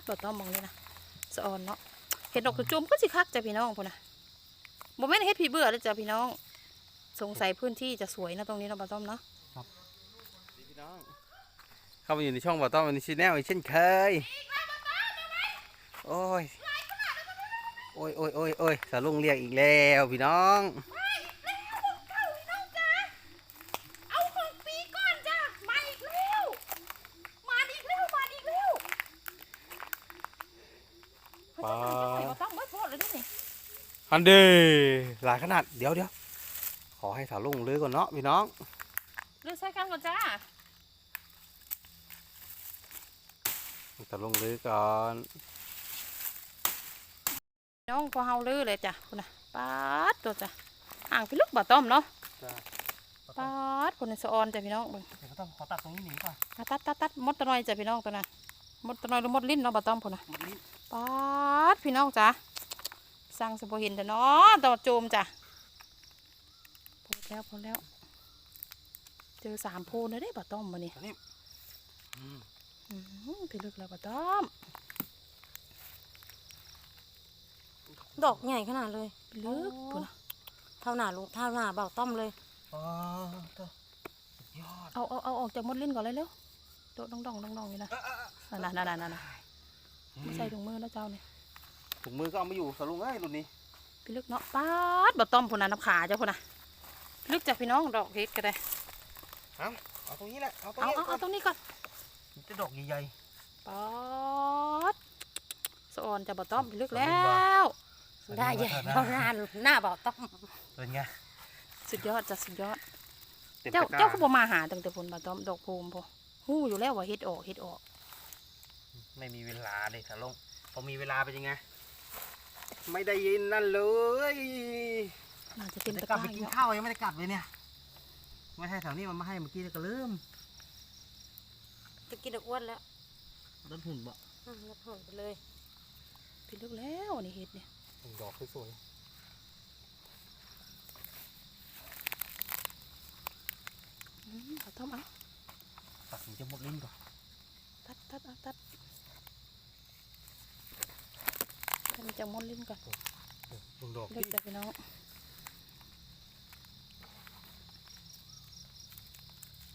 ดบ่ต้องมองนี่นะสะออนเนาะเห็ดดอกกระจุมก็สิคักจ้ะพี่น้องพุ่นนะบ่แม่นเฮ็ดผีเบื่อเลยจ้ะพี่น้อง สงสัยพื้นที่จะสวยนะตรงนี้เนาะบ่ต้อมเนาะพี่น้องเข้ามาอยู่ในช่องบ่อต้อมวันนี้ชแนลอีกเช่นเคยโอ้ยโอ้ยโอ้ยโอ้ยสาวลุงเรียกอีกแล้วพี่น้อง เอาของปีก่อนจ้ะมาอีกแล้วมาอีกแล้วมาอีกแล้ว ปา บ่ต้องบ่โทษเลยเด้อนี่ อันเดหลายขนาดเดี๋ยวเดี๋ยวขอให้สาวลุงเลยก่อนเนาะพี่น้องเลือกใส่กันก่อนจ้าสาวลุงเลยก่อนน้องพอเฮาลือเลยจ้ะพุ่นน่ะปาดตัวจ้ะอ่างพี่ลูกบ่ต้อมเนาะปาดพุ่นน่ะสะออนจ้ะพี่น้องเบิ่งเดี๋ยวต้องขอตัดตรงนี้หนีก่อนอะตัดตัดตัดมดตะนอยจ้ะพี่น้องตัวน่ะมดตะนอยหรือมดลิ้นเนาะบ่ต้อมพุ่นน่ะหมดนี้ปาดพี่น้องจ้ะ สั่งสบเห็นแต่เนาะตอโจมจ้ะพอแล้วพอแล้ว เจอสามโพนเลยได้บ่ต้อมมานี่อันนี้อืมอื้อหือพี่ลึกแล้วบ่ต้อม ดอกใหญ่ขนาดเลยพี่ลึกพุ่นน่ะเท่าหน้าลุงเท่าหน้าเบาต้อมเลยอ๋อตัวสุดยอดเอาเอาเอาออกจากมดลิ้นก่อนเลยเร็วโดดดองดองดองดองอยู่นะนั่นน่ะนั่นน่ะนั่นน่ะไม่ใส่ถุงมือแล้วเจ้าเนี่ย ถุงมือก็เอามาอยู่สาวลุงเอ้ยรุ่นนี้พี่ลึกเนาะปาดบ่ต้อมพุ่นน่ะน้ำขาเจ้าพุ่นน่ะพี่ลึกจากพี่น้องดอกเฮ็ดก็ได้เอาตรงนี้แหละเอาตรงเอานี้เอาเอาตรงนี้ก่อนมันจะดอกใหญ่ปอดสะออนจะบ่ต้อมลึกแล้สะออนบ่วๆได้ใหญ่ได้เท่าหน้าหน้าเบาต้อมเป็นไงสุดยอดจ้ะสุดยอด ต็มเจ้าตะกร้เจ้าก็บ่มาหาตั้งแต่ผลบ่ต้อมดอกภูมิพอฮู้อยู่แล้วว่าเฮ็ดออกเฮ็ดออก ไม่มีเวลาเลยสาวลุงพอมีเวลาเป็นยังไง ไม่ได้ยินนั่นเลยน่าจะเต็มจะตะกกลัร้าบไปอีกินกแล้วข้าวยังไม่ได้กลับเลยเนี่ยไม่ใช่แถวนี้มันมาให้เมื่อกี้ก็ลืมจะกินดอกอ้วนแล้วรถหุ่นบ่อืมแล้วผลไปเลยพี่ลึกแล้วนี่เฮ็ดเนี่ยดอกสวยอืมบ่ต้อมเอาๆตัดสินจะหมดลิ้นก่อนตัดตัดเอาตัด ให้มันจะมดลิ้นก่อนลงดอกเล็กที่จ้ะพี่น้อง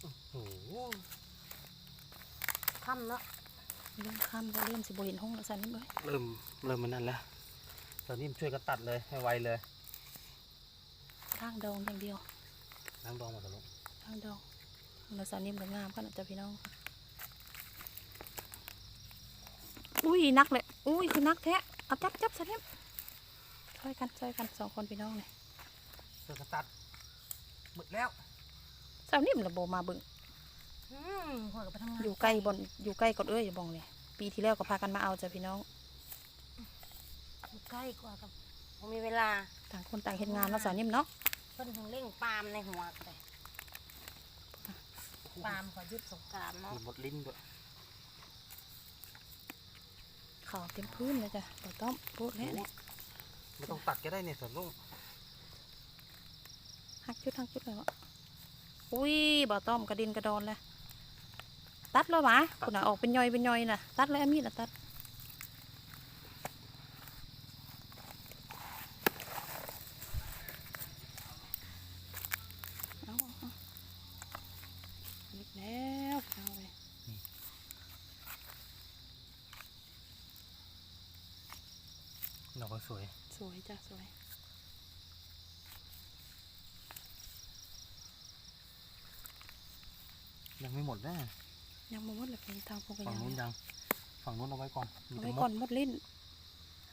โอ้โหค่ำแล้วเริ่มค่ำแล้วเริ่มสิบ่เห็นห้องแล้วสั่นนี่เอ้ยเริ่มเริ่มมันนั่นแล้วตอนนี้มันช่วยกันตัดเลยให้ไวเลยทางดองอย่างเดียวล้างดองมาตลอดทางดองแล้วสั่นนี่มันงามขนาดจ้ะพี่น้อง อุ้ยนักเลย อุ้ยคือนักแท้ เอาจับจับสั่นนี่ช่วยกันช่วยกันสองคนพี่น้องเลยช่วยกันตัดหมดแล้วสาวนี่มันระโบมาเบึงอืมหัวกับไปทำงานอยู่ใกล้บนอยู่ใกล้ก่อนเอ้ยอย่าบองเลยปีที่แล้วก็พากันมาเอาจ้ะพี่น้องอยู่ใกล้กว่ากับบ่มีเวลาต่างคนต่างเห็นงานเนาะสาวนิ่มเนาะเพิ่นถึงเร่งปาล์มในหัวเลยปาล์มขอหยุดสงกรารเนาะหมดลิ้นด้วย ขาวเต็มพื้นเลยจ้ะบ่ต้องพูดแล้วเนี่ยไม่ต้องตัดก็ได้เนี่ยสวนลุงหักชุดหักชุดเลยวะอุ้ยบ่ต้อมกระดินกระดอนเลยตัดแล้วหมาคุณน่ะออกเป็นย่อยเป็นย่อยน่ะตัดแล้วเอามีดน่ะตัดเอาเอาเอาอีกแล้วเอาเลย ด อกก็สวย สวยจ้ะสวย ยังไม่หมดนะยังบ่หมดเลยเป็นทางพวกกันฝั่งยังนู้นยัง ฝั่งนู้นเอาไว้ก่อนมีเอาแต่ไว้มก่อดนหมดลิ้น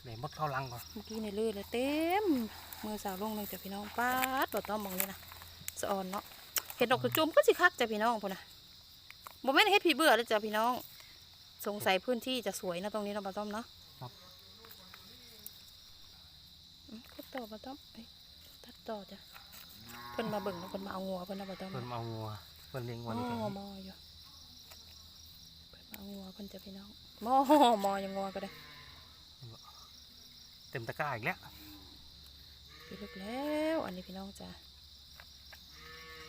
เดี๋ยวมดเข้ารังก่อน เมื่อกี้ในเลือดเลยเต็มมือสาวลงเลยจ้ะพี่น้องปาดบ่ต้องมองเลยนะสะออนเนาะเห็ดดอกกระจุมก็สิคักจ้ะพี่น้องพุ่นนะบ่แม่นเฮ็ดผีเบื่อเลยจ้ะพี่น้อง สงสัยพื้นที่จะสวยนะตรงนี้เนาะบ่ต้อมเนาะอืมก็ ต่อบ่ต้อมเอ้ยตัดต่อจ้ะเพิ่นมาเบิ่งแล้วเพิ่นมาเอางัวเพิ่นนะบ่ต้อมเพิ่นมาเอางัวเพิ่นเลี้ยงมวัอนนี้กันมออยู่เพิ่นมาเอางัวเพิ่นจ้ะพี่น้องมอมอยังงัวก็ได้ เต็มตะกร้าอีกแล้วพี่ลึกแล้ว อันนี้พี่น้องจ้ะ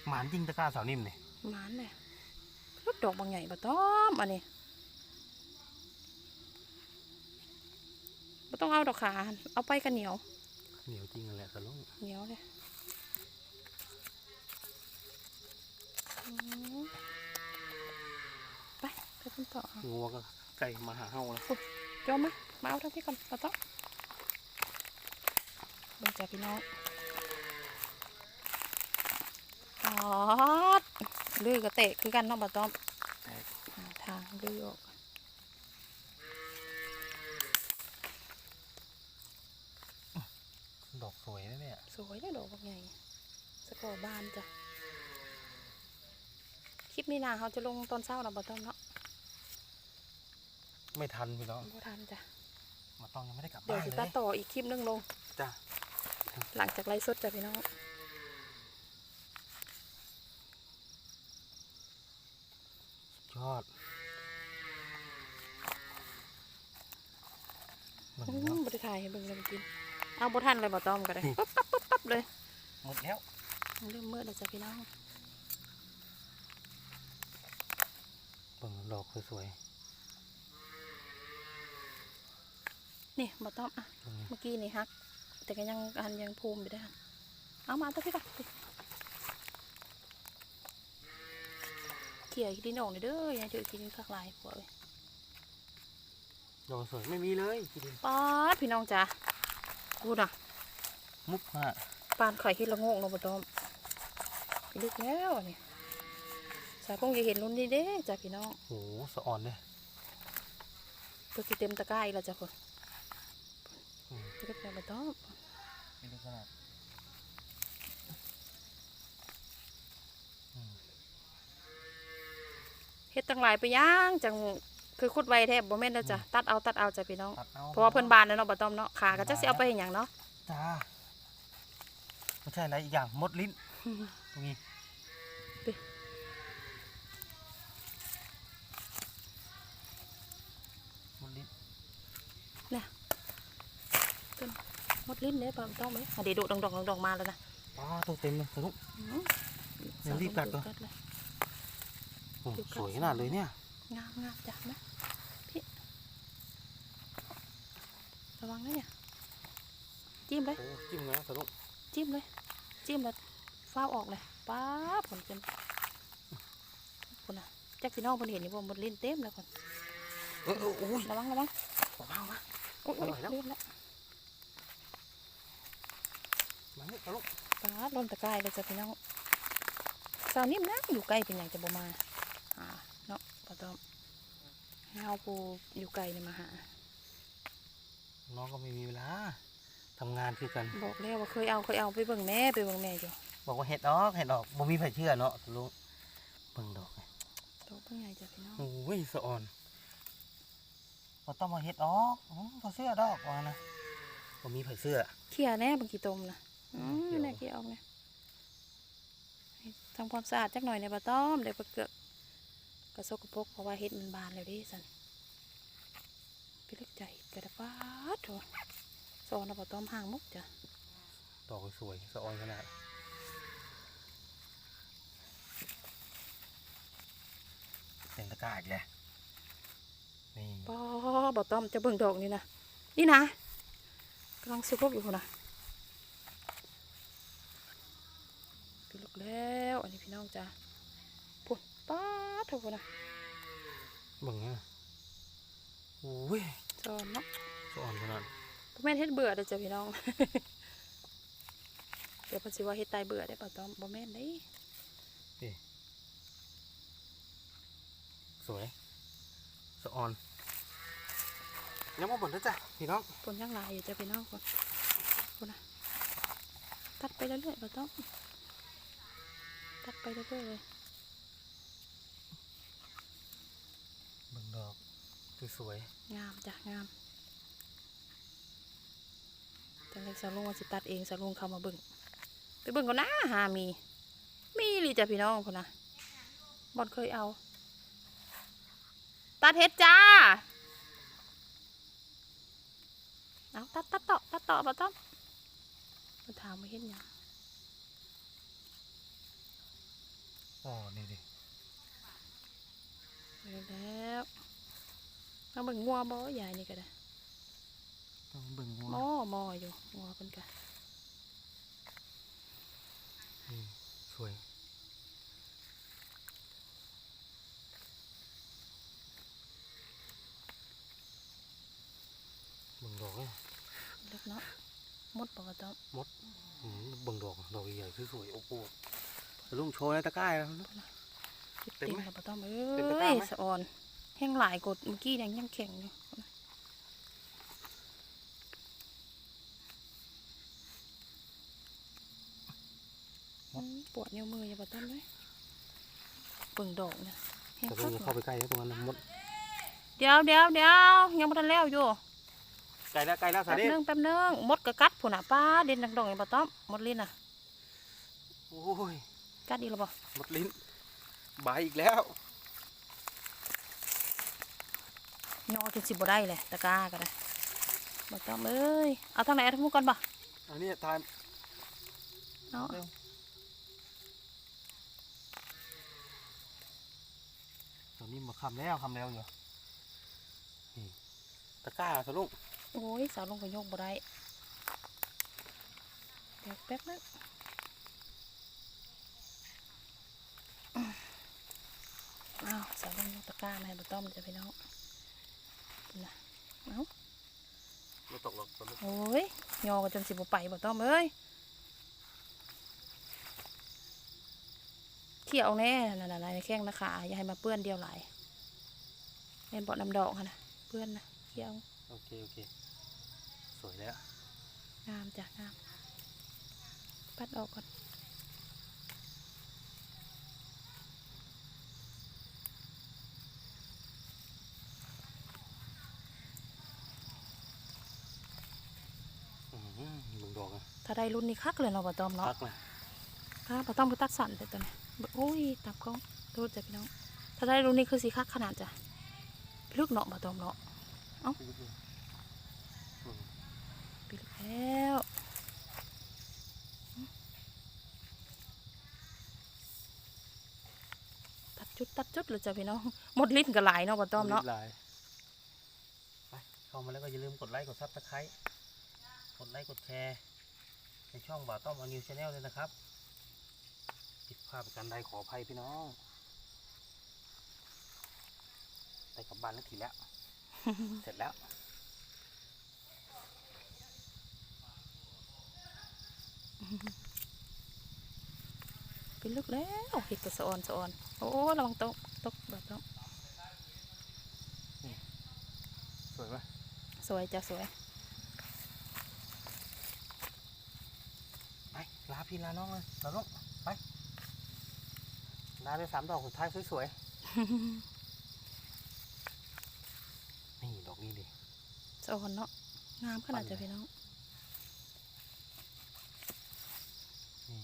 หมานจริงตะกร้าสาวนิ่มเนี่ยหมานเลยรถดอกบางใหญ่บ่ต้อมอันนี้ก็ต้องเอาดอกขา เอาไปกันเหนียว เหนียวจริงนั่นแหละสะลุงเหนียวเลยอืมไปไปกันต่อค่ะงัวก็ไก่มาหาเฮาแล้วโยมมามาเอาเท่าที่ก่อนปะต๊อกเบิ่งจ้าพี่น้องอ๋อลือกระเตะคือกันเนาะปะต๊อกหาทางลือออก ดอกสวยนะเนี่ย สวยนะดอกบักใหญ่สกอร์บานจ้ะ คลิ ปนี้นะเขาจะลงตอนเช้าเราปะต๊อกเนาะไม่ทันพี่น้องบ่ทันจ้ะมาต้องยังไม่ได้กลับเดี๋ยวบ้านจะเลตัดยต่ออีกคลิปหนึงลง จ้ะหลังจากไลฟ์สดจ้ะพี่น้องยอดมันอืเนาะมบริถ่ายให้เบิ่งเลยเมื่อกิน เอาบทันเลยบ่ต้อมก็ได้ปั๊บปั๊บปั๊บปั๊บเลยหมดแล้ว เริ่มมืดแล้วจ้ะพี่น้อง เบิ่งดอกสวยนี่บ่ต้อมอะๆตรงนี้เมื่อกี้นี่ฮัก แต่ก็ยังอันยังภูมิไปได้อเอามาตัวพี่ก่อนเขี่ยกินออกเลยเด้ออยังเจอกินคักหลายผัวเลยดอกสวยไม่มีเลยพี่ดินป๊าดพี่น้องจ้ะกูน่ะ มุกฮะปานข่อยคิดละโงกเนาะบ่ต้อมไปลึกแล้วอันนี่ สายพงจะเห็นรุ่นนี้เด้จ้ะพี่น้องโหสะอ่อนเลยตัวสิเต็มตะกร้าอีกแล้วจ้ะคนอืมไปลึกแล้วบ่ต้อมไม่รู้ขนาดอืมเฮ็ดตั้งหลายไปย่างจังคือขุดไวแทบบ่แม่นเด้อจ้ะตัดเอาตัดเอาจ้ะพี่น้องตัดเอาเพราะว่าเพิ่นบานแล้วเนาะบ่ต้อมเนาะขาก็จะสิเอาไปเฮ็ดหยังเนาะจ้าไม่ใช่อะไรอีกอย่างมดลิ้นตรงนี้มดลิ้น ห มดลิ้นเด้อบ่ต้องไหมอะเดี๋ยวโดดดองๆดองๆมาแล้วนะอ๋อตัวเต็มเลยสนุกอื้อเดี๋ยวรีบกัดก่อนเลยโอ้สวยขนาดเลยเนี่ยงามงามจ้ะนะพี่ระวังนะเนี่ยจิ้มเลยโอ้จิ้มนะสนุกจิ้มเลย จิ้มแล้วฟ้าวออกเลยป๊าบผลจนคนน่ะจักพี่น้องเพิ่นเห็นนี่บ่หมดลิ้นเต็มแล้วคนเออเออโอ้ยระวังระวังเบาๆนะโอ้ยโอ้ยอร่อยแล้ว ลื่นแล้วมาเนี่ยสนุกป๊าดลนตะกร้ายเลยจ้ะพี่น้องสาวนิ่มนะอยู่ใกล้เป็นอย่างจะบ่มาหาเนาะบ่ต้องให้เฮาปูอยู่ไกลนี่มาหา น้องก็ไม่มีเวลาทำงานคือกัน บอกแล้วว่าเคยเอาเคยเอาไปเบิ่งแม่ไปเบิ่งแม่อยู่บอกว่าเห็ดออกเห็ดออกบ่มีใครเชื่อเนาะสนุกเบิ่งดอกไงโตเพิ่งใหญ่จ้ะพี่น้องโอ้ยสะอ่อนบ่ต้องมาเห็ดออกอืมพอเสื้อดอกว่านะบ่มีไผเสื้อเขี่ยแน่บางกี่ตมนะ อืมเขี่ยแน่เขี่ยออกเนี่ยให้ทำความสะอาดจักหน่อยในบะต้อมเดี๋ยวไปเกือกกระซกกระปรกเพราะว่าเห็ดมันบานแล้วเดิสันไปเลือกใจกระดาฟ้าดโถซอนเอาบะต้อมห่างมุกจ้ะดอกสวยสะอ่อนขนาดเต็มตะกร้าอีกแล้วนี่ป้อบะต้อมจะเบิ่งดอกนี่นะนี่นะกำลังสุกอยู่พุ่นนะไปเลือก แล้ว อันนี้พี่น้องจ้ะพุ่นป้าดเถอะพุ่นนะเบิ่งนะโอ้ยซอนเนาะสะอ่อนขนาดพ่อแม่นเฮ็ดเบื่อเด้อจ้ะพี่น้อง เดี๋ยวเพิ่นสิว่าเฮ็ดตายเบื่อได้ป่ะต้อมบ่แม่นเด้สวยสะอ่อนยังมาบ่นนะจ๊ะพี่น้องผลยังหลายอยู่จ้ะพี่น้องคนคนน่ะตัดไปเรื่อยๆป่ะต้อม ตัดไปเรื่อยๆเลยเบิ่งดอกสวย งามจ้ะงามจังได๋สาวลุงว่าสิตัดเองสาวลุงเข้ามาเบิ่งไปเบิ่งก่อนนะหามี มีหรือจ้ะพี่น้องพุ่นน่ะบ่เคยเอา ตัดเฮ็ดจ้า เอาตัดตัดต่อตัดต่อป่ะต้อมมาถามมาเห็นหยัง อ๋อ นี่ดิไปแล้วเอาเบิ่งงัวบ่ใหญ่นี่ก็ได้ตเบิ่งหมอหมออยู่หมอเพิ่นก็สวยเบิ่งดอกเนี่ยเล็กเนาะหมดบ่ก็ต้องอืมเบิ่งดอก ดอกใหญ่ๆสวยๆโอ้โห ลุงโชว์ในตะกร้าแล้วนะเต็เต็มมไหมแล้วบ่ต้องเอเต็มตะก้ร้ายไหมสะออนแห้งหลายกดเมื่อกี้ยังยังแข็งอยู่อืมปวดนิ้วมืออย่าบ่ต้องเลยเบิ่งดอกเนี่ยแห้งแต่คัเพิ่งกเข้าไปใกล้แล้วตรงนั้นนะมดเดี๋ยวเดี๋ยวเดี๋ยวยังบ่ทันแล้วอยู่ไกลแล้วไกลแล้วสาแป๊บดินึงแป๊บนึงมดกะกัดพุ่นน่ะป้าเด่นดังดองอย่าบ่ต้องมดลิ้นน่ะโอ้ย กัดอีกแล้วบ่มดลิ้นบายอีกแล้วย่อจนสิบ่ได้เลยตะกร้าก็ได้บ่ต้องเอ้ยเอาทางไหนเอาทางนู้นก่อนบ่อันนี้ทานเอาตอนนี้มาคำแล้วคำแล้วอยู่นี่ตะกร้าสลุงโอ้ยสาวลงก็ยกบ่ได้เดี๋ยวแป๊บนึง อ้าวสาวลงยกตะกร้ามาให้บ่ต้องจะพี่น้องน่ะเอ้าไม่ตกหรอกสลุงโอ้ยยอก็จนสิบ่ไปบ่ต้องเอ้ยเขี่ยวแน่นั่นๆๆในแข้งนะขาอย่าให้มาเปื้อนเดียวหลายเล่นบ่น้ำดอกหั่นน่ะเปื้อนนะเขี่ยวโอเคโอเคสวยแล้วงามจ้ะงามปัดออกก่อน อืมลุงดอกอะ ถ้าได้รุ่นนี้คักเลยเนาะปะตอมเนาะพักนะถ้าปะตอมก็ตัดสั่นแต่ตัวนี้โอ้ยตับกล้องดูจ้ะพี่น้อง ถ้าได้รุ่นนี้คือสีคักขนาดจ้ะลึกเนาะปะตอมเนาะไปลึกแล้วตัดจุดตัดจุดเลยจ้ะพี่น้องหมดลิ้นก็หลายเนาะปะตอมเนาะรีบลยไปเข้ามาแล้วก็อย่าลืมกดไลค์กดซับสไครต์กดไลค์กดแชร์ ในช่องบ่าวต้อมอนิวชาแนลเลยนะครับผิดพลาดประการใดขออภัยพี่น้องไปกลับบ้านแล้วทีแล้ว เสร็จแล้วไปลึกแล้วเห็ดกระสะออนสะออนโอ้ระวังตกตกแบบตอมสวยปะสวยจ้ะสวย ไปลาพี่ลาน้องเลยสาวน้องไปลาไปสามดอกสุดท้ายสวยๆ นี่ดอกนี้ดิสะออนเนาะงามขนาดจ้ะพี่น้องนี่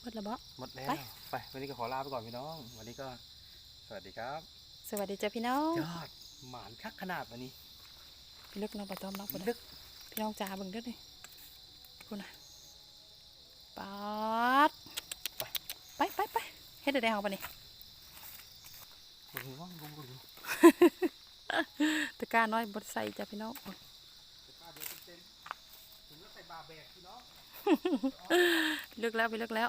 เบิดและบ่หมดแล้วไปไปวันนี้ก็ขอลาไปก่อนพี่น้อง วันนี้ก็สวัสดีครับ สวัสดีจ้ะพี่น้องยอดหมานคักขนาดวันนี้พี่ลึกเนาะปะตอมเนาะพุ่นลึน่ะก พี่น้องจ๋าเบิ่งเด้อนี่พุ่นน่ะปัดไปไปไปเฮ็ดได้เอาปะนี่ตะกร้าน้อยบดใส่จ้ะพี่น้องเลือกแล้วไปเลือกแล้ว